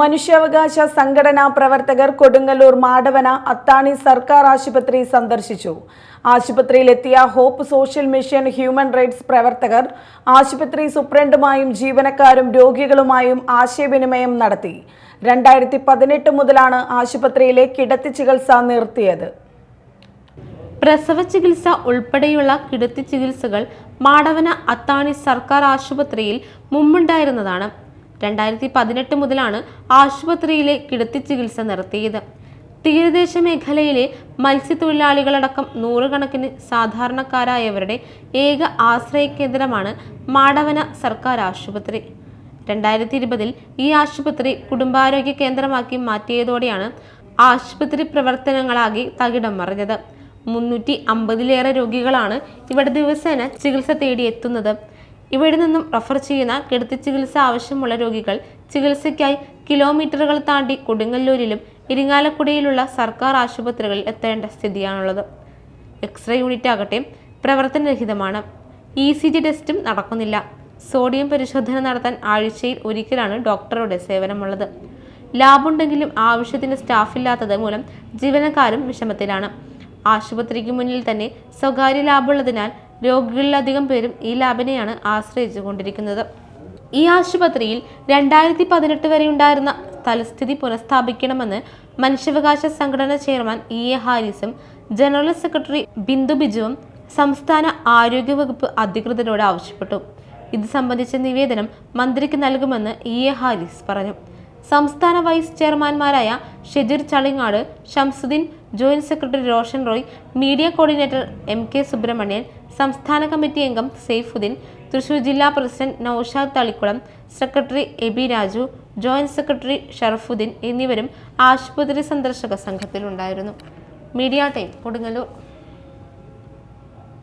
മനുഷ്യാവകാശ സംഘടനാ പ്രവർത്തകർ കൊടുങ്ങല്ലൂർ മാടവന അത്താണി സർക്കാർ ആശുപത്രി സന്ദർശിച്ചു. ആശുപത്രിയിലെത്തിയ hope social mission human rights പ്രവർത്തകർ ആശുപത്രി സൂപ്രണ്ടുമായും ജീവനക്കാരും രോഗികളുമായും ആശയവിനിമയം നടത്തി. രണ്ടായിരത്തി പതിനെട്ട് മുതലാണ് ആശുപത്രിയിലെ കിടത്തി ചികിത്സ നിർത്തിയത്. പ്രസവ ചികിത്സ ഉൾപ്പെടെയുള്ള കിടത്തി ചികിത്സകൾ മാടവന അത്താണി സർക്കാർ ആശുപത്രിയിൽ മുമ്പുണ്ടായിരുന്നതാണ്. രണ്ടായിരത്തി പതിനെട്ട് മുതലാണ് ആശുപത്രിയിലെ കിടത്തി ചികിത്സ നിർത്തിയത്. തീരദേശ മേഖലയിലെ മത്സ്യത്തൊഴിലാളികളടക്കം നൂറുകണക്കിന് സാധാരണക്കാരായവരുടെ ഏക ആശ്രയ കേന്ദ്രമാണ് മാടവന സർക്കാർ ആശുപത്രി. രണ്ടായിരത്തി ഇരുപതിൽ ഈ ആശുപത്രി കുടുംബാരോഗ്യ കേന്ദ്രമാക്കി മാറ്റിയതോടെയാണ് ആശുപത്രി പ്രവർത്തനങ്ങളാകെ തകിടം മറിഞ്ഞത്. മുന്നൂറ്റി അമ്പതിലേറെ രോഗികളാണ് ഇവിടെ ദിവസേന ചികിത്സ തേടിയെത്തുന്നത്. ഇവിടെ നിന്നും റഫർ ചെയ്യുന്ന കിടത്തി ചികിത്സ ആവശ്യമുള്ള രോഗികൾ ചികിത്സയ്ക്കായി കിലോമീറ്ററുകൾ താണ്ടി കൊടുങ്ങല്ലൂരിലും ഇരിങ്ങാലക്കുടയിലുള്ള സർക്കാർ ആശുപത്രികളിൽ എത്തേണ്ട സ്ഥിതിയാണുള്ളത്. എക്സ്റേ യൂണിറ്റ് ആകട്ടെ പ്രവർത്തനരഹിതമാണ്. ഇ സി ജി ടെസ്റ്റും നടക്കുന്നില്ല. സോഡിയം പരിശോധന നടത്താൻ ആഴ്ചയിൽ ഒരിക്കലാണ് ഡോക്ടറുടെ സേവനമുള്ളത്. ലാബുണ്ടെങ്കിലും ആവശ്യത്തിന് സ്റ്റാഫില്ലാത്തത് മൂലം ജീവനക്കാരും വിഷമത്തിലാണ്. ആശുപത്രിക്ക് മുന്നിൽ തന്നെ സ്വകാര്യ ലാബുള്ളതിനാൽ രോഗികളിലധികം പേരും ഈ ലാബിനെയാണ് ആശ്രയിച്ചു കൊണ്ടിരിക്കുന്നത് ഈ ആശുപത്രിയിൽ രണ്ടായിരത്തി പതിനെട്ട് വരെ ഉണ്ടായിരുന്ന തലസ്ഥിതി പുനഃസ്ഥാപിക്കണമെന്ന് മനുഷ്യാവകാശ സംഘടന ചെയർമാൻ ഇ എ ഹാരിസും ജനറൽ സെക്രട്ടറി ബിന്ദു ബിജുവും സംസ്ഥാന ആരോഗ്യവകുപ്പ് അധികൃതരോട് ആവശ്യപ്പെട്ടു. ഇത് സംബന്ധിച്ച നിവേദനം മന്ത്രിക്ക് നൽകുമെന്ന് ഇ എ ഹാരിസ് പറഞ്ഞു. സംസ്ഥാന vice ചെയർമാൻമാരായ Shejir Chalingad Shamsuddin joint secretary Roshan Roy media coordinator M K Subramanian സംസ്ഥാന കമ്മിറ്റി അംഗം സെയ്ഫുദ്ദീൻ തൃശൂർ ജില്ലാ president Noushad Thalikkulam secretary A B Raju joint secretary Sharafuddin എന്നിവരും ആശുപത്രി സന്ദർശക സംഘത്തിലുണ്ടായിരുന്നു. Media time Kodungallur.